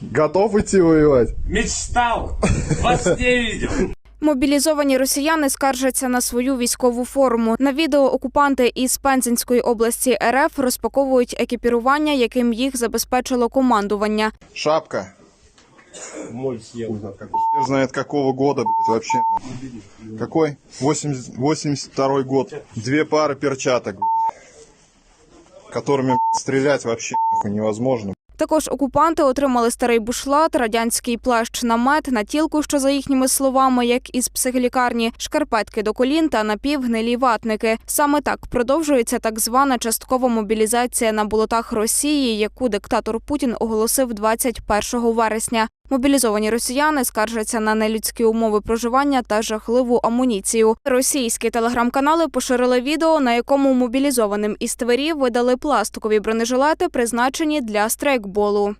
Готов идти воевать? Мечтал, во сне видел. Мобілізовані росіяни скаржаться на свою військову форму. На відео окупанти із Пензенської області РФ розпаковують екіпірування, яким їх забезпечило командування. Шапка. Моль съел. Хер знает какого года, блядь, вообще. Какой? 80, 82 год. Две пары перчаток, блядь, которыми блядь, стрелять вообще нахуй невозможно. Також окупанти отримали старий бушлат, радянський плащ намет, натілку, що за їхніми словами, як із психлікарні, шкарпетки до колін та напівгнилі ватники. Саме так продовжується так звана часткова мобілізація на болотах Росії, яку диктатор Путін оголосив 21 вересня. Мобілізовані росіяни скаржаться на нелюдські умови проживання та жахливу амуніцію. Російські телеграм-канали поширили відео, на якому мобілізованим із Твері видали пластикові бронежилети, призначені для страйкболу.